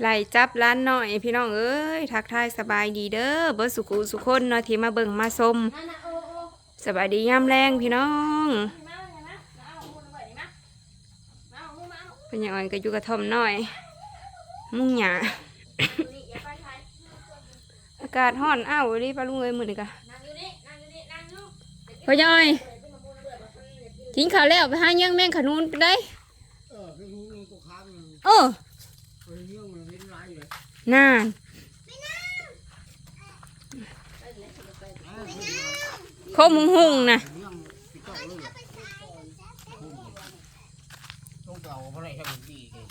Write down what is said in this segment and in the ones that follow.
ไล่จับร้านหน่อย พี่น้องเอ้ยทักทายสบายดีเด้อเบิร์สุขุสุคนเนาะที่มาเบิ่งมาชมสบายดีย่ำแรงพี่น้องเป็นอย่างไรก็อยู่กระท่อมหน่อย มุ่งหยาอากาศร้อนอ้าวรีปลาลุงเอ้ยมือนี่กะพ่อยอยทิ้งข้าวแล้วไปหาเงี้ยงแมงขนุนไปได้ เออคือรู้มันก็ค้างมัน เออเป็นเรื่องมันเล่นร้ายเลยนานโคมหุงหุงๆนะเรื่องที่เก่าเลยต้องเก่าเพราะอะไรทำดีเลย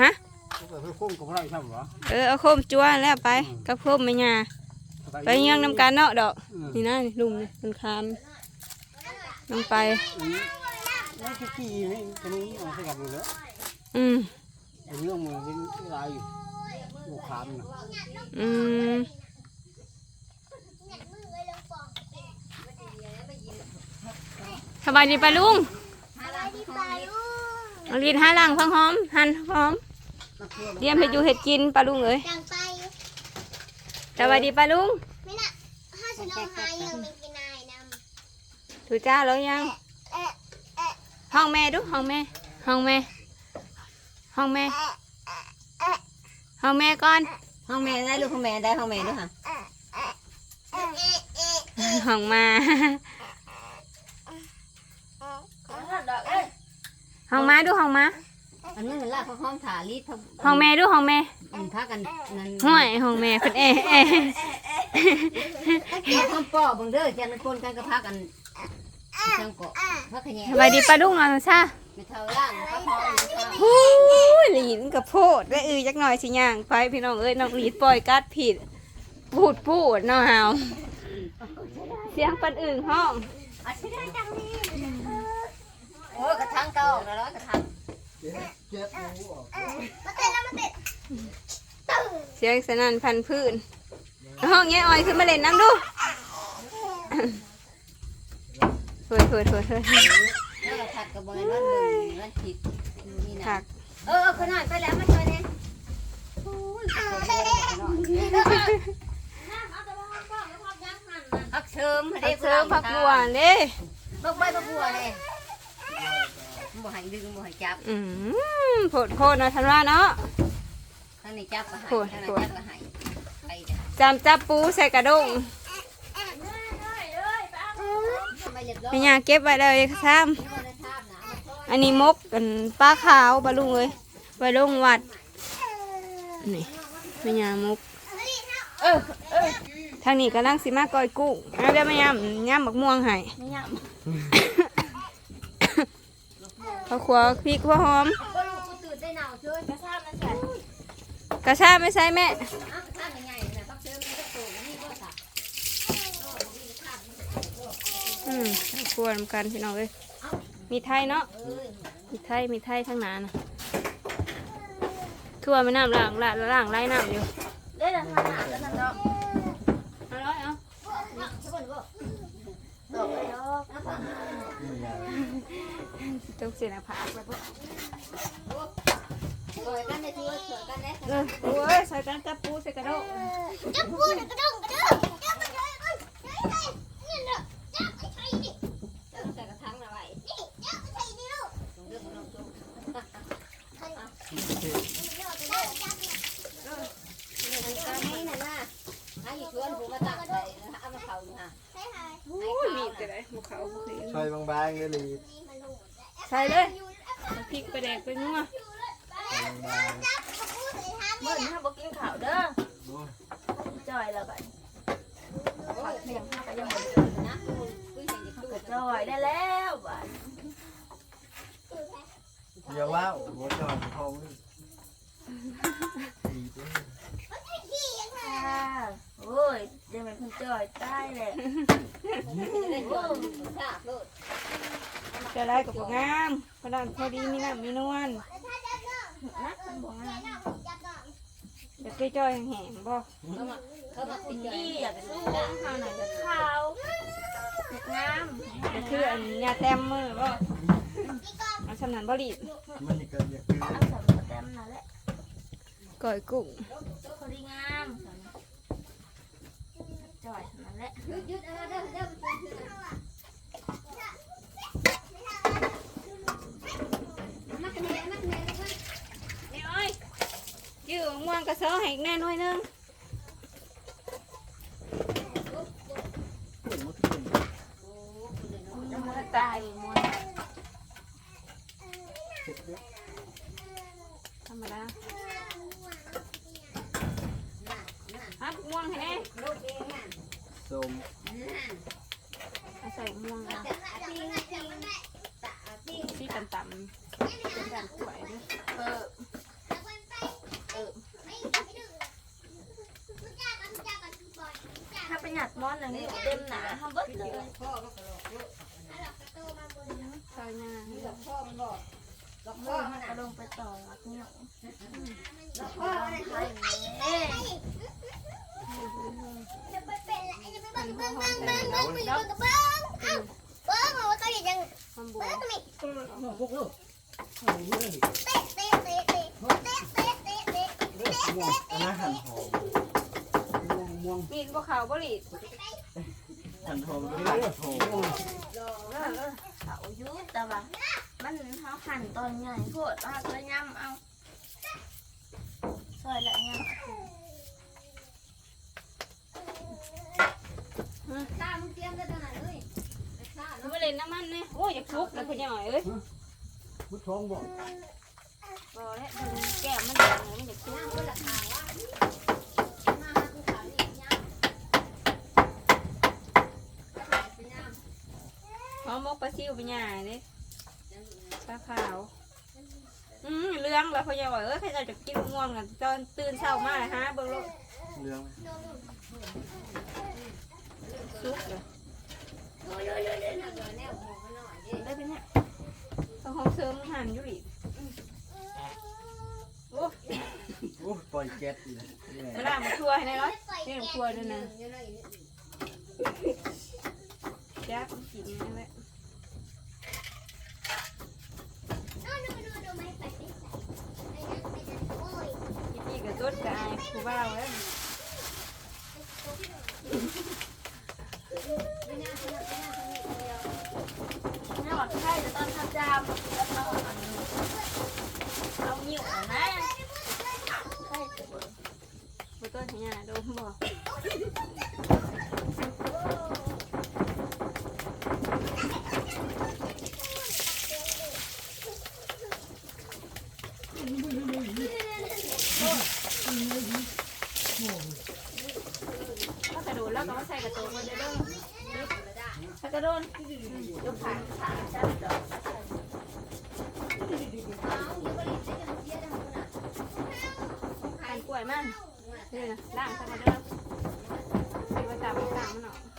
ฮะต้องเก่าเพื่อคุ้มกับเพราะอะไรทำวะเออเอาโคมจัวแล้วไป กับโคมไม่ยาไปเงี้ยงน้ำกันเนาะดอก นี่นะนี่ลุงนี่มันคามลงไปแล้ วที่กี่นี่ตรงนี้เอาใส่กับเลยอืมเรื่องมันเล่นร้ายอยู่ลูกค้างนะอืมสบายดีปะลุงเอาลีนห้าลังพังหอม หั่นหอมเตรียมเห็ดอยู่เห็ดกินปลาลุงเอ้ยจังไปสบายดีปลาลุงไม่น่ะถ้าฉันเอาหายยังมีกินนายนถูจ้าแล้วยังำเอ๊ะเอ๊ะห้องแม่ดูห้องแม่ ห้องแม่ ห้องแม่เอ๊ะเอ๊ะห้องแม่ก่อน ห้องแม่ได้ลูกห้องแม่ได้ห้องแม่ด้วยค่ะเอ๊ะเอ๊ะเอ๊ะเอ๊ะห้องมา ห้องมาดูห้องมาอันนี้มันลากเขาห้องถาลีดเขาห้องแม่ดูห้องแม่อืมพักกันนั่นห่วยห้องแม่เพิ่นเอะเอะห้องป่อบังเด้อจันคนกันก็พักกันจังเกาะพักขยะสบายดีปลาลุงเอาซะ ไม่เท่าล่างก็พอฮู้ยหลีนกับโพดได้อือจักหน่อยสิย่างไปพี่น้องเอ้ยน้องหลีดปล่อยกัดผิด พูดพูดเนาะเฮาเสียงปันอื่นห้องโอ้กระทั่งเก่าแล้วร้อยกระทั่งเจ็บหูออกมาเต้นแล้วมาเต้นเสียงสนั่นพันพื้นห้องแง่ออยขึ้นมาเล่นน้ำดูเถิดเถิดเถิด เถิดแล้วก็ผัดกับบริเวณวันหนึ่งวันผิดนี่นะผักเออขนาดไปแล้วมาช่วยเนี่ยพักเชิมผักเสริมผักบัวเด้บักใบบักบัวเลยบ่ให้ดึงบ่ให้จับอืมโผดโคตรเนาะทันว่าเนาะทางนี้จับก็ให้โอ้ยทางนั้นจับก็ให้ไปเด้อจำจับปูใส่กระด้งทำไมเรียบร้อยไม่อยากเก็บไว้เลยซ้ไม่ได้ทาบนะำ อันนี้มกกันปลาขาวบาลุงเลยไว้ลงวัด นี่ไม่ยามกมกทางนี้กำลังสิมาก้อยกุ้งเอาเดี๋ยวไม่ยำยำบักม่วงให้ไม่ยากข้าวขัวพริกหัวหอมก็ลูกกูตื่นได้าวช่วยกระซ่ามันใส่กระชาไม่ใส่แม่ อืมควรกันพี่น้องเลย มีไทยเนาะเออมีไทย มีไทยทั้งหนานะทั่วไม่น้ำล่างล่างล่างไล่น้ำอยู่ได้แล้วทานหนาแล้วนั่นเนาะเอาร้อยเอาสักคนก็ดอกเลยเนาะต้องเสียหน้าผากแล้วพวกสวยกันได้ที่ว่าสวยกันได้เออโอ้ยใส่กันจับปูใส่กระโดดจับพูดกระด้งกระด้งจับไปเลยนี่เนาะจับไปใช้ดิ จะใส่กระทังนะไว้ นี่จับไปใช้ดิลูก เรื่องของจุ๊บ ให้น่ะนะให้ชวนผมมาตักใส่เอามาเผาอยู่ฮะ ใช้หาย โอ้ยมีแต่ไรหมูเขาบ่เคย ใช่บางๆเลยลี ใส่เลยเอาพริกไปแดกไปนัวบางจับมาพูดเลยฮะเมื่อนี้บอกกินข้าวเด้อจอยแล้วบัดผักเพียงข้าวก็ยังหมดนะคุยเสียงจะดูจอยได้แล้วบัดเดี๋ยวว่าหัวจอดเขาดีด้วยค่ะโอ้ยเดี๋ยวมันเพิ่งจอยตายแหละเล่นโยนทราบเลย จะได้กับงามพอดานพอดีมีน้ำมีนวลนักมันบอกว่าเดี๋ยวไปจอยแห้งบ่เขามาเขามาปิดดีอยากสู้ข้าวหน่อยจะข้าวงามก็คืออันยาแต้มมือบ่เอาสำนันบ่รีบมันนี่ก็อยากคือเอาสำนันแต้มนั่นแหละก่อยกุ้งพอดีงามจ่อยนั่นแหละ หยุดหยุดเออเด้อเด้อมักกันแน่มักกันแน่ทุกคน นี่อ้อยยื้อ ม่วงกระเซาให้อีกแน่หน่อยนึงแล้วมันก็ตายหมดธรรมดาฮับม่วงให้แน่ส้มเอาใส่ม่วงนะที่ต่ำๆเป็นแบบสวยด้วยเออถ้าประหยัด มอนอย่างนี้เต็มหนาทำเบิดเลยซอยหน้าให้เออเอาลงไปต่อหลักเนี่ยเอ๊ะหอมบัวพวกลูกม่วงอันนั้นหั่นหอมม่วงม่ วงมีดบ่ขาวบ่หลีดหั่นหอมไม่ได้หอมเขาอยุแต่ว่ามันเขาหั่นตอนใหญ่โคตรมากเลยย่ำเอาซอยละย่ำเอาไปเล่นน้ำมันเนี่ยโอ้ยอยากชุกแล้วคุณย่อยเอ้ยมุดท้องบอกบ่แล้วมันแก้มมันแดงมันอยากชุกหอมมก ปลาซิวไปย่ายเด้ปลาขาว อืมเรื่องแล้วคุณย่อยเอ้ยใครจะกินม่วงกันตอนตื่นเช้ามาเลยฮะเบิ่งโลกเรื่องชุกเลยได้เป็นเนี่ยต้องหอมเสริมหั่นอยู่อีกโอ้โอ้ปล่อยแก๊สเลยเวลามาทัวให้ได้ร้อยนี่หนูทัวด้วยนะแจ๊บกินนี่แหละ พี่กับต้นกายผู้บ่าวแล้วยอดไข่จะต้องทำจามแล้วก็อันนี้เอาหนิ่วนะไข่จะเบิดผู้ต้นเฮียดมบอกถ้ากระโดด แล้วก็มาใส่กระโตกมาเด้อถ้ากระโดนยกขาขาจับดอกกล้วยมันนี่นะล่างใส่มาเด้อใส่มาจับกระจับมันออก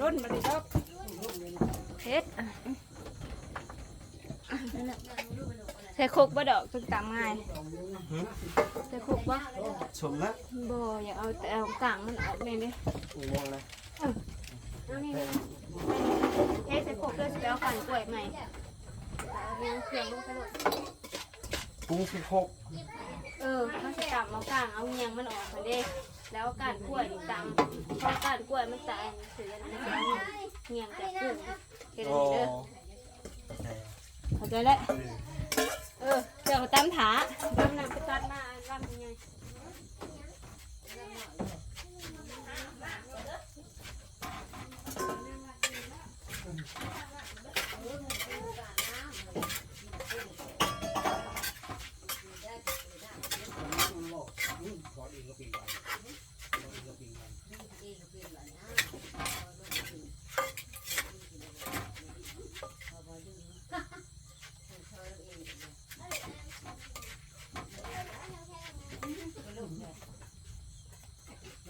รุ่นมาดิครับเฮ็ดอะ ใส่คุกบ่ดอกจึงตามง่ายใส่คุกบ่ชมละบ่อย่าเอาแต่เอากลางมันออกนี่ดิม่วงเลยเอานี่นี่เฮ็ดใส่คุกเด้อสิไปเอาขันกล้วยใหม่เอาเรียงเครื่องลงไปโลดปรุงคือโคกเออมันสิตามเอากลางเอาเงียงมันออกมาเด้แล้วกานกล้วยนี่ตามพอกานกล้วยมันตายเสือมันจะเงียงจากกุ้งเฮ็ดอันนี้เด้อเข้าใจแล้ว เออเดี๋ยวตามถาตามนำไปตัดมาลำยังไง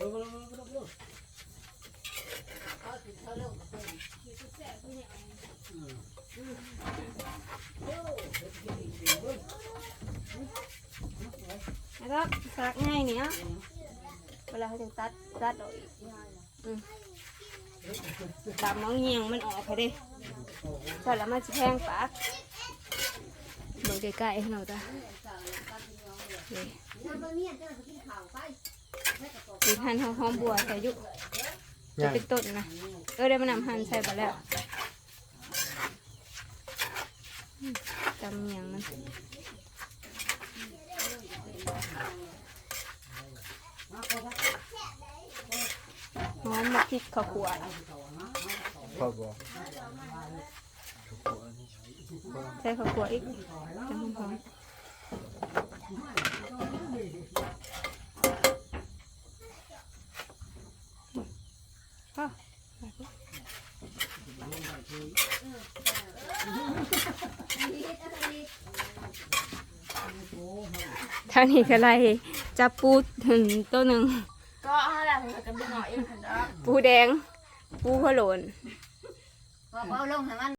แล้วก็สักง่ายเนี่ยเวลาเขาจะตัดตัดออกอีกอืมตำเอาเงียงมันออกค่ะด้ใส่แล้วมันจะแพงปากเบิ่งใกล้ๆให้เราจ้ะ นี่ดีหั่นหอมๆบัวใส่อยุจะเป็นต้นนะเออได้มานำหั่นใส่ไปแล้วอืมตำเงียงมันหอมมาพริกข้าวขัวพอบ่ใส่ข้าวขัวอีกจังหอม ๆอ้าวทางนี้ก็ไล่จับปูถึงตัวหนึ่งก็เอาแหละผมกันไปหน่อยเองค่ะปูแดง ปูขาวโหลนพอเอาลงให้มัน